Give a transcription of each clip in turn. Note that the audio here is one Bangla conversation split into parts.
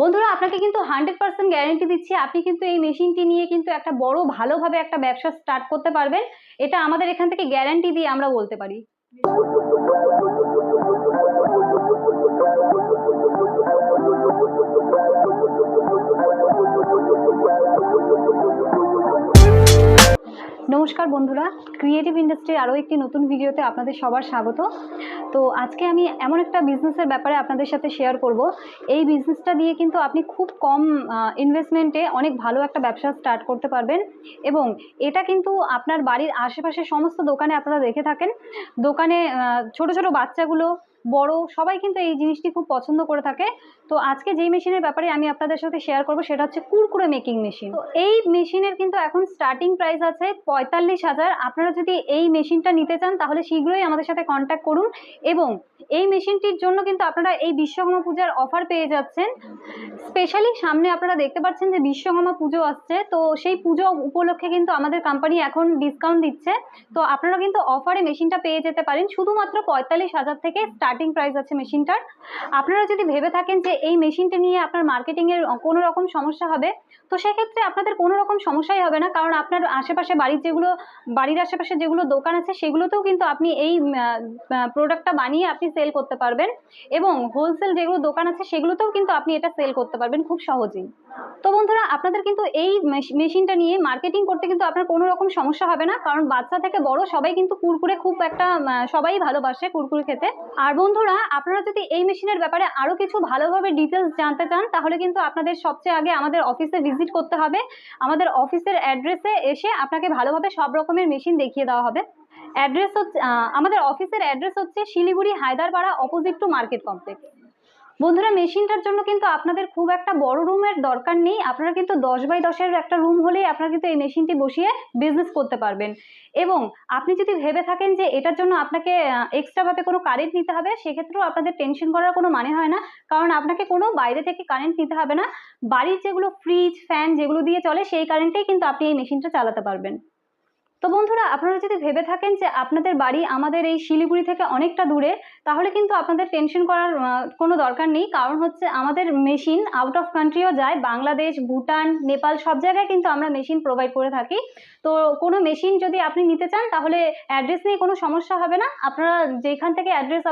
বন্ধুরা, আপনাকে কিন্তু হান্ড্রেড পার্সেন্ট গ্যারেন্টি দিচ্ছি, আপনি কিন্তু এই মেশিনটি নিয়ে কিন্তু একটা বড় ভালোভাবে একটা ব্যবসা স্টার্ট করতে পারবেন। এটা আমাদের এখান থেকে গ্যারান্টি দিয়ে আমরা বলতে পারি। নমস্কার বন্ধুরা ক্রিয়েটিভ ইন্ডাস্ট্রির আরও একটি নতুন ভিডিওতে আপনাদের সবার স্বাগত। তো আজকে আমি এমন একটা বিজনেসের ব্যাপারে আপনাদের সাথে শেয়ার করব। এই বিজনেসটা দিয়ে কিন্তু আপনি খুব কম ইনভেস্টমেন্টে অনেক ভালো একটা ব্যবসা স্টার্ট করতে পারবেন এবং এটা কিন্তু আপনার বাড়ির আশেপাশে সমস্ত দোকানে আপনারা দেখে থাকেন। দোকানে ছোট ছোট বাচ্চাগুলো বড় সবাই কিন্তু এই জিনিসটি খুব পছন্দ করে থাকে। তো আজকে যেই মেশিনের ব্যাপারে আমি আপনাদের সাথে শেয়ার করব সেটা হচ্ছে কুরকুরে মেকিং মেশিন তো এই মেশিনের কিন্তু এখন স্টার্টিং প্রাইস আছে পঁয়তাল্লিশ হাজার। আপনারা যদি এই মেশিনটা নিতে চান তাহলে শীঘ্রই আমাদের সাথে কন্ট্যাক্ট করুন এবং এই মেশিনটির জন্য কিন্তু আপনারা এই বিশ্বকর্মা পূজার অফার পেয়ে যাচ্ছেন। স্পেশালি সামনে আপনারা দেখতে পাচ্ছেন যে বিশ্বকর্মা পুজো আসছে। তো সেই পুজো উপলক্ষে কিন্তু আমাদের কোম্পানি এখন ডিসকাউন্ট দিচ্ছে। তো আপনারা কিন্তু অফারে মেশিনটা পেয়ে যেতে পারেন। শুধুমাত্র পঁয়তাল্লিশ হাজার থেকে প্রাইস আছে মেশিনটার। আপনারা যদি ভেবে থাকেন যে এই মেশিনটা নিয়ে আপনার মার্কেটিংয়ের কোনো রকম সমস্যা হবে, তো সেক্ষেত্রে আপনাদের কোনো রকম সমস্যাই হবে না, কারণ আপনার আশেপাশে বাড়ির যেগুলো, বাড়ির আশেপাশে যেগুলো দোকান আছে, সেগুলোতেও কিন্তু আপনি এই প্রোডাক্টটা বানিয়ে আপনি সেল করতে পারবেন এবং হোলসেল যেগুলো দোকান আছে, সেগুলোতেও কিন্তু আপনি এটা সেল করতে পারবেন খুব সহজেই। তো বন্ধুরা, আপনাদের কিন্তু এই মেশ- মেশিনটা নিয়ে মার্কেটিং করতে কিন্তু আপনার কোনো রকম সমস্যা হবে না, কারণ বাচ্চা থেকে বড় সবাই কিন্তু কুরকুরে খুব একটা সবাই ভালোবাসে কুরকুরে খেতে। আর বন্ধুরা, আপনারা যদি এই মেশিনের ব্যাপারে আরও কিছু ভালোভাবে ডিটেলস জানতে চান, তাহলে কিন্তু আপনাদের সবচেয়ে আগে আমাদের অফিসে ভিজিট করতে হবে। আমাদের অফিসের অ্যাড্রেসে এসে আপনাকে ভালোভাবে সব রকমের মেশিন দেখিয়ে দেওয়া হবে। অ্যাড্রেস হচ্ছে আমাদের অফিসের অ্যাড্রেস হচ্ছে Siliguri Haiderpara opposite to market complex বন্ধুরা, মেশিনটার জন্য কিন্তু আপনাদের খুব একটা বড় রুমের দরকার নেই। আপনারা কিন্তু দশ বাই দশের একটা রুম হলেই আপনারা কিন্তু এই মেশিনটি বসিয়ে বিজনেস করতে পারবেন। এবং আপনি যদি ভেবে থাকেন যে এটার জন্য আপনাকে এক্সট্রাভাবে কোনো কারেন্ট নিতে হবে, সেক্ষেত্রেও আপনাদের টেনশন করার কোনো মানে হয় না। কারণ আপনাকে কোনো বাইরে থেকে কারেন্ট নিতে হবে না। বাড়ির যেগুলো ফ্রিজ ফ্যান যেগুলো দিয়ে চলে, সেই কারেন্টেই কিন্তু আপনি এই মেশিনটা চালাতে পারবেন। তো বন্ধুরা আপনারা যদি ভেবে থাকেন যে আপনাদের বাড়ি আমাদের এই শিলিগুড়ি থেকে অনেকটা দূরে তাহলে কিন্তু আপনাদের টেনশন করার কোনো দরকার নেই। কারণ হচ্ছে আমাদের মেশিন আউট অফ কান্ট্রিও যায়। বাংলাদেশ ভুটান নেপাল সব জায়গায় কিন্তু আমরা মেশিন প্রোভাইড করে থাকি। তো কোনো মেশিন যদি আপনি নিতে চান তাহলে অ্যাড্রেস নিয়ে কোনো সমস্যা হবে না। আপনারা যেখান থেকে অ্যাড্রেস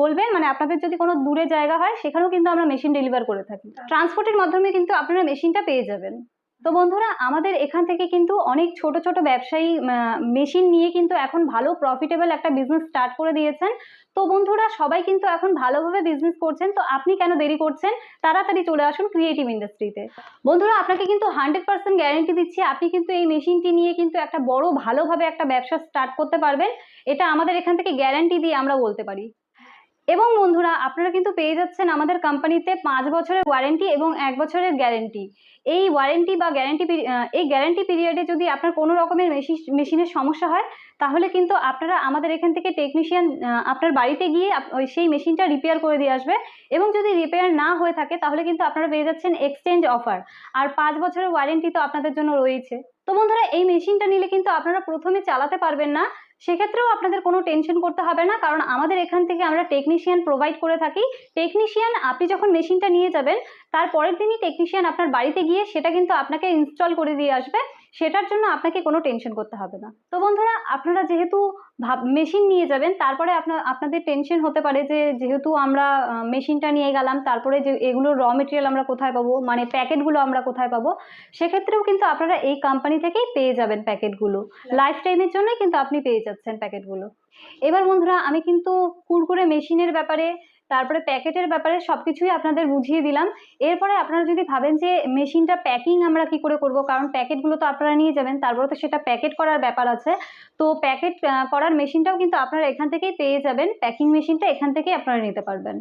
বলবেন মানে আপনাদের যদি কোনো দূরে জায়গা হয় সেখানেও কিন্তু আমরা মেশিন ডেলিভার করে থাকি। ট্রান্সপোর্টের মাধ্যমে কিন্তু আপনারা মেশিনটা পেয়ে যাবেন। তো বন্ধুরা, আমাদের এখান থেকে কিন্তু অনেক ছোট ছোট ব্যবসায়ী মেশিন নিয়ে কিন্তু এখন ভালো প্রফিটেবল একটা বিজনেস স্টার্ট করে দিয়েছেন। তো বন্ধুরা, সবাই কিন্তু এখন ভালোভাবে বিজনেস করছেন। তো আপনি কেন দেরি করছেন? তাড়াতাড়ি চলে আসুন ক্রিয়েটিভ ইন্ডাস্ট্রিতে বন্ধুরা, আপনাকে কিন্তু হান্ড্রেড পার্সেন্ট গ্যারেন্টি দিচ্ছি, আপনি কিন্তু এই মেশিনটি নিয়ে কিন্তু একটা বড় ভালোভাবে একটা ব্যবসা স্টার্ট করতে পারবেন। এটা আমাদের এখান থেকে গ্যারান্টি দিয়ে আমরা বলতে পারি। এবং বন্ধুরা, আপনারা কিন্তু পেয়ে যাচ্ছেন আমাদের কোম্পানিতে পাঁচ বছরের ওয়ারেন্টি এবং এক বছরের গ্যারেন্টি এই ওয়ারেন্টি বা গ্যারেন্টি এই গ্যারেন্টি পিরিয়ডে যদি আপনার কোনো রকমের মেশিন মেশিনের সমস্যা হয়, তাহলে কিন্তু আপনারা আমাদের এখান থেকে টেকনিশিয়ান আপনার বাড়িতে গিয়ে সেই মেশিনটা রিপেয়ার করে দিয়ে আসবে। এবং যদি রিপেয়ার না হয়ে থাকে, তাহলে কিন্তু আপনারা পেয়ে যাচ্ছেন এক্সচেঞ্জ অফার আর পাঁচ বছরের ওয়ারেন্টি তো আপনাদের জন্য রয়েছে। তো বন্ধুরা, এই মেশিনটা নিলে কিন্তু আপনারা প্রথমে চালাতে পারবেন না। সেক্ষেত্রেও আপনাদের কোনো টেনশন করতে হবে না, কারণ আমাদের এখান থেকে আমরা টেকনিশিয়ান প্রোভাইড করে থাকি। টেকনিশিয়ান আপনি যখন মেশিনটা নিয়ে যাবেন, তার পরের দিনই টেকনিশিয়ান আপনার বাড়িতে গিয়ে সেটা কিন্তু আপনাকে ইনস্টল করে দিয়ে আসবে। সেটার জন্য আপনাকে কোনো টেনশন করতে হবে না। তো বন্ধুরা আপনারা যেহেতু ভাব মেশিন নিয়ে যাবেন তারপরে আপনার আপনাদের টেনশন হতে পারে যে যেহেতু আমরা মেশিনটা নিয়ে গেলাম তারপরে যে এগুলো র মেটেরিয়াল আমরা কোথায় পাবো মানে প্যাকেটগুলো আমরা কোথায় পাবো সেক্ষেত্রেও কিন্তু আপনারা এই কোম্পানি থেকেই পেয়ে যাবেন প্যাকেটগুলো লাইফ টাইমের জন্যই কিন্তু আপনি পেয়ে যাচ্ছেন প্যাকেটগুলো এবার বন্ধুরা আমি কিন্তু কুরকুরে মেশিনের ব্যাপারে তারপরে প্যাকেটের ব্যাপারে সব কিছুই আপনাদের বুঝিয়ে দিলাম। এরপরে আপনারা যদি ভাবেন যে মেশিনটা প্যাকিং আমরা কি করে করব, কারণ প্যাকেটগুলো তো আপনারা নিয়ে যাবেন, তারপরে তো সেটা প্যাকেট করার ব্যাপার আছে। তো প্যাকেট করার মেশিনটাও কিন্তু আপনারা এখান থেকেই পেয়ে যাবেন প্যাকিং মেশিনটা এখান থেকেই আপনারা নিতে পারবেন।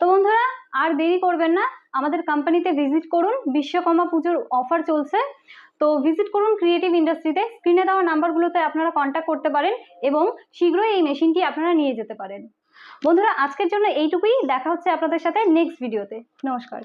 তো বন্ধুরা, আর দেরি করবেন না, আমাদের কোম্পানিতে ভিজিট করুন, বিশ্বকর্মা পুজোর অফার চলছে। তো ভিজিট করুন ক্রিয়েটিভ ইন্ডাস্ট্রিতে স্ক্রিনে দেওয়া নাম্বারগুলোতে আপনারা কন্ট্যাক্ট করতে পারেন এবং শীঘ্রই এই মেশিনটি আপনারা নিয়ে যেতে পারেন। বন্ধুরা আজকের জন্য এইটুকুই। দেখা হচ্ছে আপনাদের সাথে নেক্সট ভিডিওতে নমস্কার।